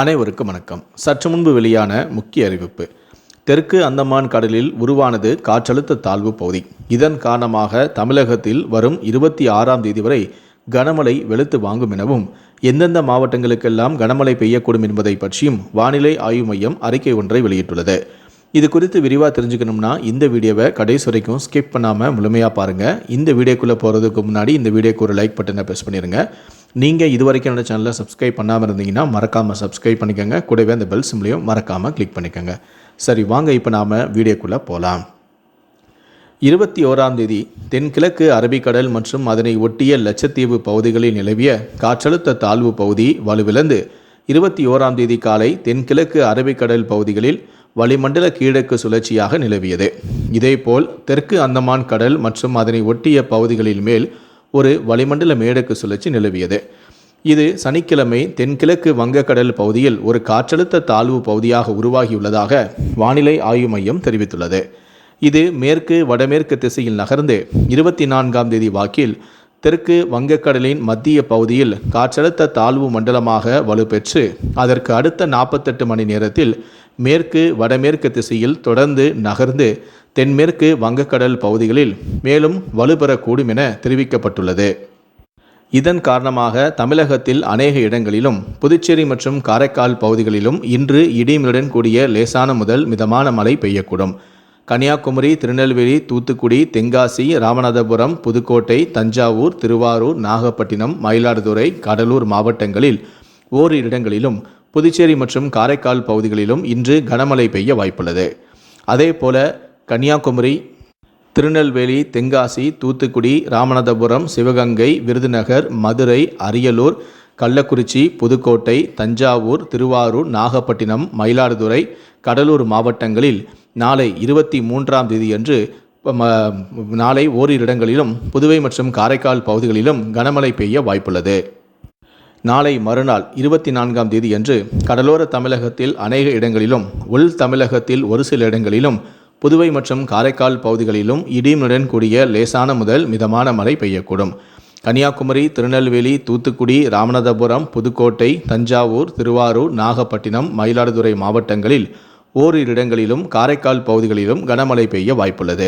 அனைவருக்கும் வணக்கம். சற்று முன்பு வெளியான முக்கிய அறிவிப்பு. தெற்கு அந்தமான் கடலில் உருவானது காற்றழுத்த தாழ்வு பகுதி. இதன் காரணமாக தமிழகத்தில் வரும் இருபத்தி ஆறாம் தேதி வரை கனமழை வெளுத்து வாங்கும் எனவும் எந்தெந்த மாவட்டங்களுக்கெல்லாம் கனமழை பெய்யக்கூடும் என்பதை பற்றியும் வானிலை ஆய்வு மையம் அறிக்கை ஒன்றை வெளியிட்டுள்ளது. இது குறித்து விரிவாக தெரிஞ்சுக்கணும்னா இந்த வீடியோவை கடைசி வரைக்கும் ஸ்கிப் பண்ணாமல் முழுமையாக பாருங்கள் இந்த வீடியோக்குள்ளே போகிறதுக்கு முன்னாடி இந்த வீடியோக்கு ஒரு லைக் பட்டனை ப்ரெஸ் பண்ணிடுங்க நீங்கள் இது வரைக்கும் என்னோட சேனலை சப்ஸ்கிரைப் பண்ணாமல் இருந்தீங்கன்னா மறக்காமல் சப்ஸ்கிரைப் பண்ணிக்கோங்க. கூடவே அந்த பெல் சிம்லையும் மறக்காமல் கிளிக் பண்ணிக்கோங்க. சரி வாங்க இப்போ நாம் வீடியோக்குள்ளே போகலாம் இருபத்தி ஓராம் தேதி தென்கிழக்கு அரபிக்கடல் மற்றும் அதனை ஒட்டிய லட்சத்தீவு பகுதிகளில் நிலவிய காற்றழுத்த தாழ்வு பகுதி வலுவிழந்து இருபத்தி ஓராம் தேதி காலை தென்கிழக்கு அரபிக்கடல் பகுதிகளில் வளிமண்டல கீழக்கு சுழற்சியாக நிலவியது. இதேபோல் தெற்கு அந்தமான் கடல் மற்றும் அதனை ஒட்டிய பகுதிகளில் மேல் ஒரு வளிமண்டல மேடக்கு சுழற்சி நிலவியது. இது சனிக்கிழமை தென்கிழக்கு வங்கக்கடல் பகுதியில் ஒரு காற்றழுத்த தாழ்வு பகுதியாக உருவாகியுள்ளதாக வானிலை ஆய்வு மையம் தெரிவித்துள்ளது. இது மேற்கு வடமேற்கு திசையில் நகர்ந்து இருபத்தி நான்காம் தேதி வாக்கில் தெற்கு வங்கக்கடலின் மத்திய பகுதியில் காற்றழுத்த தாழ்வு மண்டலமாக வலுப்பெற்று அதற்கு அடுத்த நாற்பத்தெட்டு மணி நேரத்தில் மேற்கு வடமேற்கு திசையில் தொடர்ந்து நகர்ந்து தென்மேற்கு வங்கக்கடல் பகுதிகளில் மேலும் வலுப்பெறக்கூடும் என தெரிவிக்கப்பட்டுள்ளது. இதன் காரணமாக தமிழகத்தில் அநேக இடங்களிலும் புதுச்சேரி மற்றும் காரைக்கால் பகுதிகளிலும் இன்று இடிமியுடன் கூடிய லேசான முதல் மிதமான மழை பெய்யக்கூடும். கன்னியாகுமரி திருநெல்வேலி தூத்துக்குடி தென்காசி ராமநாதபுரம் புதுக்கோட்டை தஞ்சாவூர் திருவாரூர் நாகப்பட்டினம் மயிலாடுதுறை கடலூர் மாவட்டங்களில் ஓரிரு இடங்களிலும் புதுச்சேரி மற்றும் காரைக்கால் பகுதிகளிலும் இன்று கனமழை பெய்ய வாய்ப்புள்ளது. அதே போல கன்னியாகுமரி திருநெல்வேலி தென்காசி தூத்துக்குடி ராமநாதபுரம் சிவகங்கை விருதுநகர் மதுரை அரியலூர் கள்ளக்குறிச்சி புதுக்கோட்டை தஞ்சாவூர் திருவாரூர் நாகப்பட்டினம் மயிலாடுதுறை கடலூர் மாவட்டங்களில் நாளை இருபத்தி மூன்றாம் தேதியன்று நாளை ஓரிரு இடங்களிலும் புதுவை மற்றும் காரைக்கால் பகுதிகளிலும் கனமழை பெய்ய வாய்ப்புள்ளது. நாளை மறுநாள் இருபத்தி நான்காம் தேதியன்று கடலோர தமிழகத்தில் அநேக இடங்களிலும் உள் தமிழகத்தில் ஒரு சில இடங்களிலும் புதுவை மற்றும் காரைக்கால் பகுதிகளிலும் இடியுடன் கூடிய லேசான முதல் மிதமான மழை பெய்யக்கூடும். கன்னியாகுமரி திருநெல்வேலி தூத்துக்குடி ராமநாதபுரம் புதுக்கோட்டை தஞ்சாவூர் திருவாரூர் நாகப்பட்டினம் மயிலாடுதுறை மாவட்டங்களில் ஓரிரு இடங்களிலும் காரைக்கால் பகுதிகளிலும் கனமழை பெய்ய வாய்ப்புள்ளது.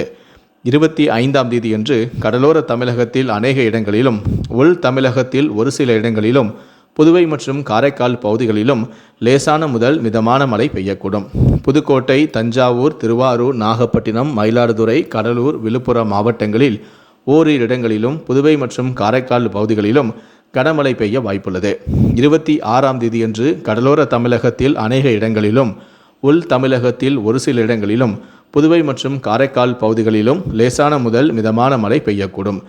இருபத்தி ஐந்தாம் தேதியன்று கடலோர தமிழகத்தில் அநேக இடங்களிலும் உள் தமிழகத்தில் ஒரு சில இடங்களிலும் புதுவை மற்றும் காரைக்கால் பகுதிகளிலும் லேசான முதல் மிதமான மழை பெய்யக்கூடும். புதுக்கோட்டை தஞ்சாவூர் திருவாரூர் நாகப்பட்டினம் மயிலாடுதுறை கடலூர் விழுப்புரம் மாவட்டங்களில் ஓரிரு இடங்களிலும் புதுவை மற்றும் காரைக்கால் பகுதிகளிலும் கனமழை பெய்ய வாய்ப்புள்ளது. இருபத்தி ஆறாம் தேதியன்று கடலோர தமிழகத்தில் அநேக இடங்களிலும் உள் தமிழகத்தில் ஒரு சில இடங்களிலும் புதுவை மற்றும் காரைக்கால் பகுதிகளிலும் லேசான முதல் மிதமான மழை பெய்யக்கூடும்.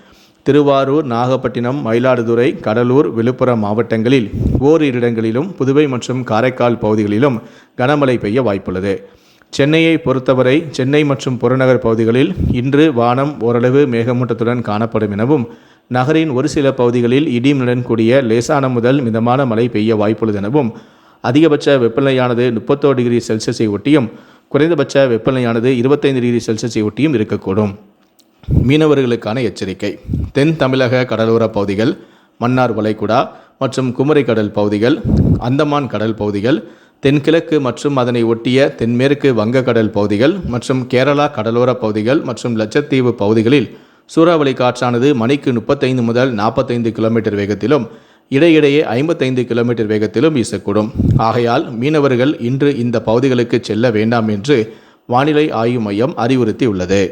திருவாரூர் நாகப்பட்டினம் மயிலாடுதுறை கடலூர் விழுப்புரம் மாவட்டங்களில் ஓரிரு இடங்களிலும் புதுவை மற்றும் காரைக்கால் பகுதிகளிலும் கனமழை பெய்ய வாய்ப்புள்ளது. சென்னையை பொறுத்தவரை சென்னை மற்றும் புறநகர் பகுதிகளில் இன்று வானம் ஓரளவு மேகமூட்டத்துடன் காணப்படும் எனவும் நகரின் ஒரு சில பகுதிகளில் இடியுடன் கூடிய லேசான முதல் மிதமான மழை பெய்ய வாய்ப்புள்ளது எனவும் அதிகபட்ச வெப்பநிலையானது முப்பத்தோரு டிகிரி செல்சியஸை ஒட்டியும் குறைந்தபட்ச வெப்பநிலையானது இருபத்தைந்து டிகிரி செல்சியஸை ஒட்டியும் இருக்கக்கூடும். மீனவர்களுக்கான எச்சரிக்கை. தென் தமிழக கடலோர பகுதிகள் மன்னார் வளைகுடா மற்றும் குமரி கடல் பகுதிகள் அந்தமான் கடல் பகுதிகள் தென்கிழக்கு மற்றும் அதனை ஒட்டிய தென்மேற்கு வங்கக்கடல் பகுதிகள் மற்றும் கேரளா கடலோர பகுதிகள் மற்றும் லட்சத்தீவு பகுதிகளில் சூறாவளி காற்றானது மணிக்கு முப்பத்தைந்து முதல் நாற்பத்தைந்து கிலோமீட்டர் வேகத்திலும் இடையிடையே ஐம்பத்தைந்து கிலோமீட்டர் வேகத்திலும் வீசக்கூடும். ஆகையால் மீனவர்கள் இன்று இந்த பகுதிகளுக்கு செல்ல வேண்டாம் என்று வானிலை ஆய்வு மையம் அறிவுறுத்தியுள்ளது.